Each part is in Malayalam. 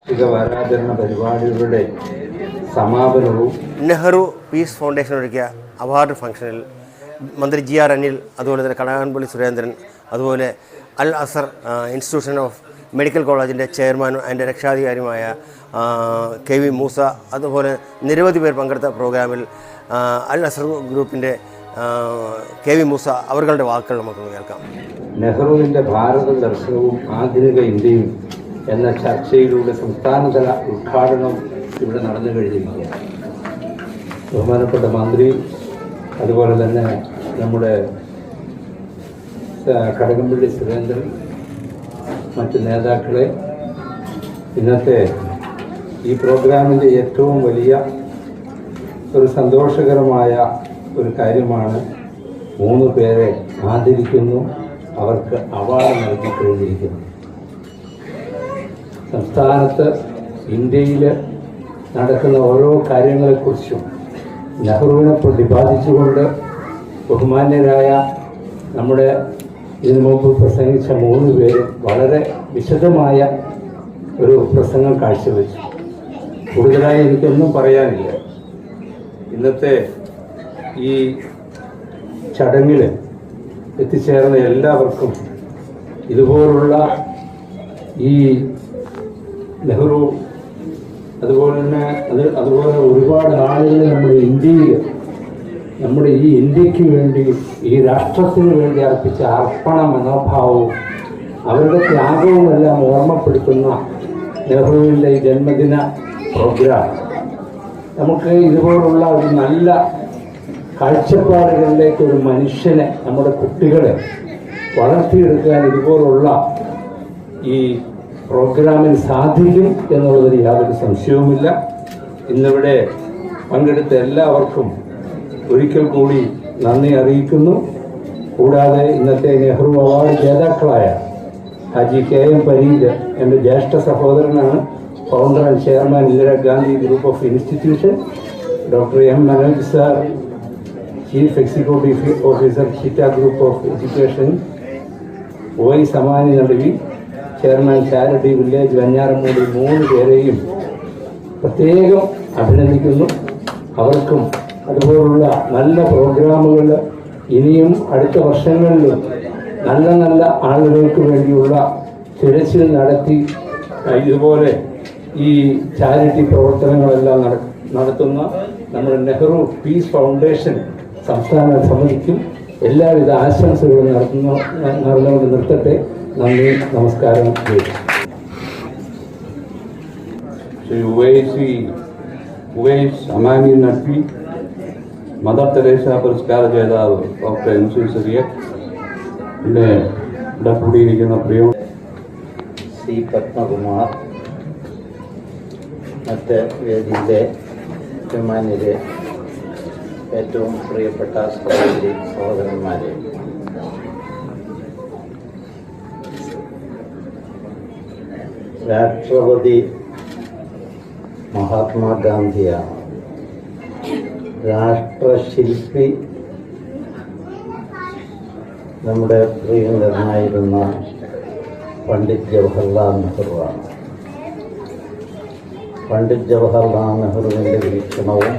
വാർഷിക വാരാചരണ പരിപാടികളുടെ സമാപനവും നെഹ്റു പീസ് ഫൗണ്ടേഷൻ ഒരുക്കിയ അവാർഡ് ഫംഗ്ഷനിൽ മന്ത്രി ജി ആർ അനിൽ അതുപോലെ തന്നെ കടകംപള്ളി സുരേന്ദ്രൻ അതുപോലെ Al Azhar institution of medical കോളേജിന്റെ ചെയർമാനും അതിന്റെ രക്ഷാധികാരിയുമായ കെ വി മൂസ അതുപോലെ നിരവധി പേർ പങ്കെടുത്ത പ്രോഗ്രാമിൽ അൽ അസർ ഗ്രൂപ്പിന്റെ കെ വി മൂസ അവരുടെ വാക്കുകൾ നമുക്ക് കേൾക്കാം. നെഹ്റുവിന്റെ ഭാരത ദർശനവും ആധുനിക ഇന്ത്യയും എന്ന ചർച്ചയിലൂടെ സംസ്ഥാനതല ഉദ്ഘാടനം ഇവിടെ നടന്നു കഴിഞ്ഞിരിക്കുകയാണ് ബഹുമാനപ്പെട്ട മന്ത്രി അതുപോലെ തന്നെ നമ്മുടെ കടകംപള്ളി സുരേന്ദ്രൻ മറ്റ് നേതാക്കളെ. ഇന്നത്തെ ഈ പ്രോഗ്രാമിന്റെ ഏറ്റവും വലിയ ഒരു സന്തോഷകരമായ ഒരു കാര്യമാണ് മൂന്ന് പേരെ ആദരിക്കുന്നു. അവർക്ക് അവാർഡ് നൽകി കഴിഞ്ഞിരിക്കുന്നു സംസ്ഥാനത്ത് ഇന്ത്യയിൽ നടക്കുന്ന ഓരോ കാര്യങ്ങളെക്കുറിച്ചും നെഹ്റുവിനെ പ്രതിപാദിച്ചുകൊണ്ട് ബഹുമാന്യരായ നമ്മുടെ ഇതിനു മുമ്പ് പ്രസംഗിച്ച മൂന്ന് പേരും വളരെ വിശദമായ ഒരു പ്രസംഗം കാഴ്ചവെച്ചു. കൂടുതലായി എനിക്കൊന്നും പറയാനില്ല. ഇന്നത്തെ ഈ ചടങ്ങിൽ എത്തിച്ചേർന്ന എല്ലാവർക്കും ഇതുപോലുള്ള ഈ നെഹ്റു അതുപോലെ തന്നെ അത് അതുപോലെ ഒരുപാട് ആളുകൾ നമ്മുടെ ഇന്ത്യയിൽ നമ്മുടെ ഈ ഇന്ത്യയ്ക്ക് വേണ്ടി ഈ രാഷ്ട്രത്തിന് വേണ്ടി അർപ്പിച്ച അർപ്പണ മനോഭാവവും അവരുടെ ത്യാഗവും എല്ലാം ഓർമ്മപ്പെടുത്തുന്ന നെഹ്റുവിന്റെ ഈ ജന്മദിന പ്രോഗ്രാം. നമുക്ക് ഇതുപോലുള്ള ഒരു നല്ല കാഴ്ചപ്പാടുകളിലേക്ക് ഒരു മനുഷ്യനെ നമ്മുടെ കുട്ടികളെ വളർത്തിയെടുക്കാൻ ഇതുപോലുള്ള ഈ പ്രോഗ്രാമിന് സാധിക്കും എന്നുള്ളതിൽ യാതൊരു സംശയവുമില്ല. ഇന്നിവിടെ പങ്കെടുത്ത എല്ലാവർക്കും ഒരിക്കൽ കൂടി നന്ദി അറിയിക്കുന്നു. കൂടാതെ ഇന്നത്തെ നെഹ്റു അവാർഡ് ജേതാക്കളായ ഹാജി കെ എം പരീദ് എന്റെ ജ്യേഷ്ഠ സഹോദരനാണ്. Founder and chairman Indira Gandhi group of institution doctor M Manoj sir chief executive officer Chitta group of education വൈ സമാനി നടുവി ചെയർമാൻ ചാരിറ്റി വില്ലേജ് വഞ്ഞാറമൂടി മൂന്ന് പേരെയും പ്രത്യേകം അഭിനന്ദിക്കുന്നു. അവർക്കും അതുപോലുള്ള നല്ല പ്രോഗ്രാമുകൾ ഇനിയും അടുത്ത വർഷങ്ങളിലും നല്ല നല്ല ആളുകൾക്ക് വേണ്ടിയുള്ള തിരച്ചിൽ നടത്തി ഇതുപോലെ ഈ ചാരിറ്റി പ്രവർത്തനങ്ങളെല്ലാം നടത്തുന്ന നമ്മുടെ നെഹ്റു പീസ് ഫൗണ്ടേഷൻ സംസ്ഥാന സമിതിക്കും എല്ലാവിധ ആശംസകളും നടത്തുന്നു നടന്നുകൊണ്ട് നിർത്തട്ടെ. നന്ദി നമസ്കാരം ഉവൈസി ഉവൈസ് അമാനി നട്ടി മദർ തെരേശ പുരസ്കാര ജേതാവ് ഡോക്ടർ എം സി സിറിയ പിന്നെ ഇവിടെ കൂടിയിരിക്കുന്ന പ്രിയ സി പത്മകുമാർ മറ്റ് വേദിയിലെ ബഹുമാനിലെ ഏറ്റവും പ്രിയപ്പെട്ട സഹോദരി സഹോദരന്മാരെ രാഷ്ട്രപതി മഹാത്മാഗാന്ധിയാണ്. രാഷ്ട്രശില്പി നമ്മുടെ പ്രിയങ്കരനായിരുന്ന പണ്ഡിറ്റ് ജവഹർലാൽ നെഹ്റുവാണ്. പണ്ഡിറ്റ് ജവഹർലാൽ നെഹ്റുവിന്റെ വീക്ഷണവും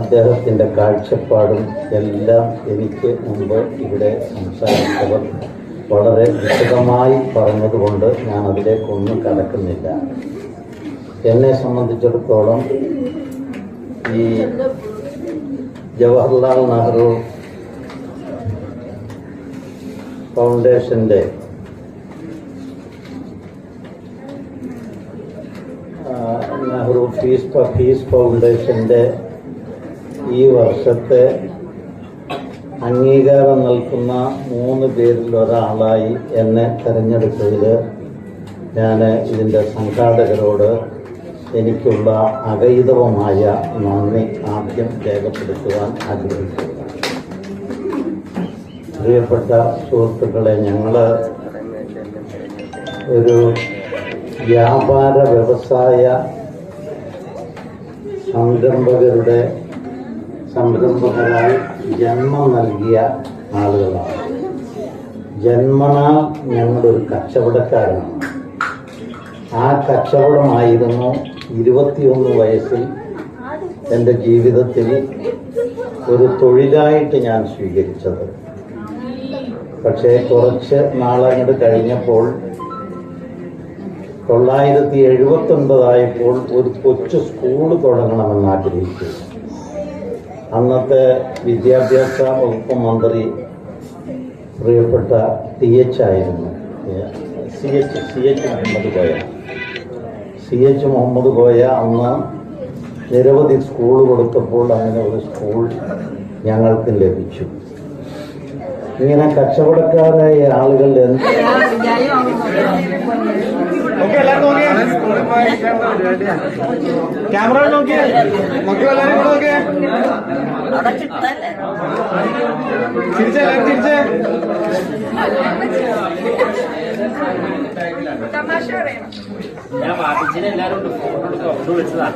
അദ്ദേഹത്തിന്റെ കാഴ്ചപ്പാടും എല്ലാം എനിക്ക് മുമ്പ് ഇവിടെ സംസാരിച്ചവർ വളരെ വിശദമായി പറഞ്ഞതുകൊണ്ട് ഞാൻ അതിലേക്കൊന്നും കടക്കുന്നില്ല. എന്നെ സംബന്ധിച്ചിടത്തോളം ഈ ജവഹർലാൽ നെഹ്റു ഫൗണ്ടേഷന്റെ നെഹ്റു ഫീസ് ഫീസ് ഫൗണ്ടേഷന്റെ ഈ വർഷത്തെ അംഗീകാരം നൽകുന്ന മൂന്ന് പേരിൽ ഒരാളായി എന്നെ തെരഞ്ഞെടുത്തതിൽ ഞാൻ ഇതിന്റെ സംഘാടകരോട് എനിക്കുള്ള അകൈതവമായ നന്ദി ആദ്യം രേഖപ്പെടുത്തുവാൻ ആഗ്രഹിക്കുന്നു. പ്രിയപ്പെട്ട സുഹൃത്തുക്കളെ ഞങ്ങൾ ഒരു വ്യാപാര വ്യവസായ സംരംഭകരുടെ സംരംഭകരായി ജന്മം നൽകിയ ആളുകളാണ്. ജന്മനാ ഞങ്ങളൊരു കച്ചവടക്കാരാണ് ആ കച്ചവടമായിരുന്നു ഇരുപത്തിയൊന്ന് വയസ്സിൽ എന്റെ ജീവിതത്തിൽ ഒരു തൊഴിലായിട്ട് ഞാൻ സ്വീകരിച്ചത്. പക്ഷേ കുറച്ച് നാളങ്ങോട്ട് കഴിഞ്ഞപ്പോൾ തൊള്ളായിരത്തി എഴുപത്തി ഒൻപതായപ്പോൾ ഒരു കൊച്ചു സ്കൂൾ തുടങ്ങണമെന്ന് ആഗ്രഹിച്ചു അന്നത്തെ വിദ്യാഭ്യാസ വകുപ്പ് മന്ത്രി പ്രിയപ്പെട്ട ടി എച്ച് ആയിരുന്നു. C H C H Muhammad Koya. C H Muhammad Koya അന്ന് നിരവധി സ്കൂൾ കൊടുത്തപ്പോൾ അങ്ങനെ ഒരു സ്കൂൾ ഞങ്ങൾക്ക് ലഭിച്ചു. ഇങ്ങനെ കച്ചവടക്കാരായ ആളുകൾ എന്ത് ക്യാമറ നോക്കിയേ. മക്കളെല്ലാരും കൂടെ നോക്കിയേ. ചിരിച്ചേ ചിരിച്ചേ. ഞാൻ വാപ്പിച്ചിനെ എല്ലാരും ഫോട്ടോ എടുത്ത് വെച്ചതാ